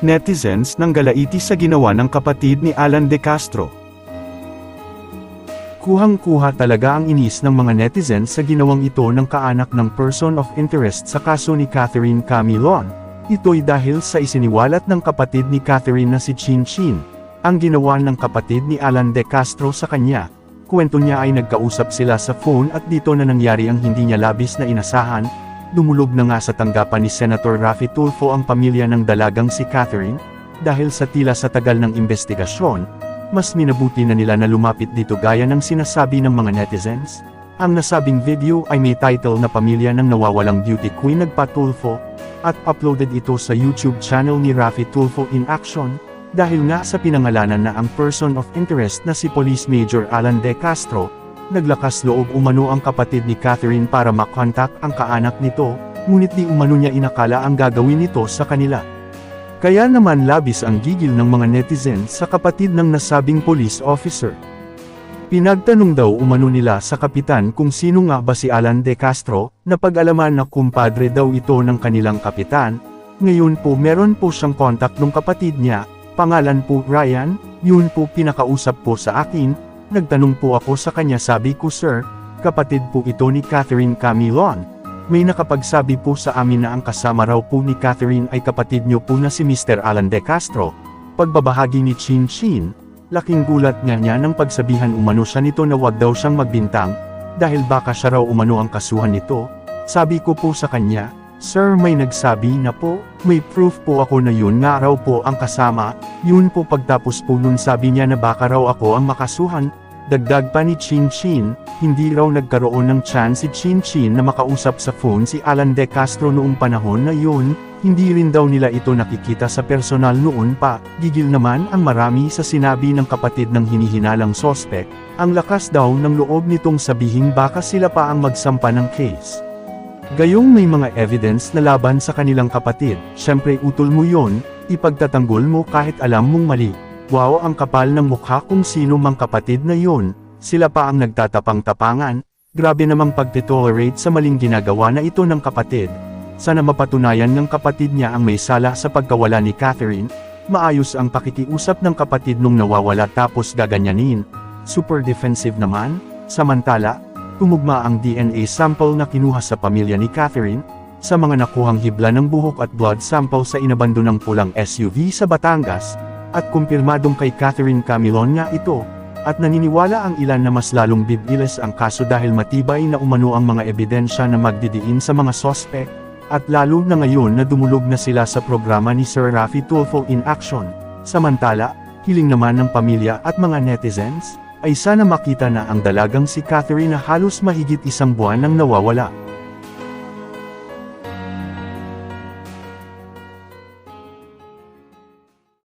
Netizens ng galaiti sa ginawa ng kapatid ni Alan De Castro. Kuhang-kuha talaga ang inis ng mga netizens sa ginawang ito ng kaanak ng person of interest sa kaso ni Catherine Camilon. Ito'y dahil sa isiniwalat ng kapatid ni Catherine na si Chin Chin. Ang ginawa ng kapatid ni Alan De Castro sa kanya. Kwento niya ay nagkausap sila sa phone at dito na nangyari ang hindi niya labis na inasahan. Dumulog na nga sa tanggapan ni Senator Raffy Tulfo ang pamilya ng dalagang si Catherine. Dahil sa tila sa tagal ng investigasyon, mas minabuti na nila na lumapit dito gaya ng sinasabi ng mga netizens. Ang nasabing video ay may title na Pamilya ng Nawawalang Beauty Queen Nagpatulfo, at uploaded ito sa YouTube channel ni Raffy Tulfo in Action, dahil nga sa pinangalanan na ang person of interest na si Police Major Alan De Castro, naglakas loob umano ang kapatid ni Catherine para makontak ang kaanak nito, ngunit di umano niya inakala ang gagawin nito sa kanila. Kaya naman labis ang gigil ng mga netizens sa kapatid ng nasabing police officer. Pinagtanong daw umano nila sa kapitan kung sino nga ba si Alan De Castro, na pag-alaman na kumpadre daw ito ng kanilang kapitan. Ngayon po meron po siyang kontak ng kapatid niya, pangalan po Ryan, yun po pinakausap po sa akin, nagtanong po ako sa kanya sabi ko sir, kapatid po ito ni Catherine Camilon. May nakapagsabi po sa amin na ang kasama raw po ni Catherine ay kapatid niyo po na si Mr. Alan De Castro. Pagbabahagi ni Chin Chin, laking gulat nga niya nang pagsabihan umano siya nito na wag daw siyang magbintang, dahil baka siya raw umano ang kasuhan nito. Sabi ko po sa kanya, Sir may nagsabi na po, may proof po ako na yun nga raw po ang kasama, yun po pagtapos po nun sabi niya na baka raw ako ang makasuhan, Dagdag pa ni Chin Chin, hindi raw nagkaroon ng chance si Chin Chin na makausap sa phone si Alan De Castro noong panahon na yun, hindi rin daw nila ito nakikita sa personal noon pa, gigil naman ang marami sa sinabi ng kapatid ng hinihinalang sospek, ang lakas daw ng loob nitong sabihing baka sila pa ang magsampa ng case. Gayong may mga evidence na laban sa kanilang kapatid, syempre utol mo yon, ipagtatanggol mo kahit alam mong mali. Wow ang kapal ng mukha kung sino mang kapatid na yun, sila pa ang nagtatapang-tapangan, grabe namang pagtitolerate sa maling ginagawa na ito ng kapatid. Sana mapatunayan ng kapatid niya ang may sala sa pagkawala ni Catherine, maayos ang pakikiusap ng kapatid nung nawawala tapos gaganyanin. Super defensive naman, samantala, tumugma ang DNA sample na kinuha sa pamilya ni Catherine, sa mga nakuhang hibla ng buhok at blood sample sa inabandonang pulang SUV sa Batangas, at kumpirmadong kay Catherine Camilon nga ito, at naniniwala ang ilan na mas lalong bibilis ang kaso dahil matibay na umano ang mga ebidensya na magdidiin sa mga sospek, at lalo na ngayon na dumulog na sila sa programa ni Sir Raffy Tulfo in Action. Samantala, hiling naman ng pamilya at mga netizens, ay sana makita na ang dalagang si Catherine na halos mahigit isang buwan nang nawawala.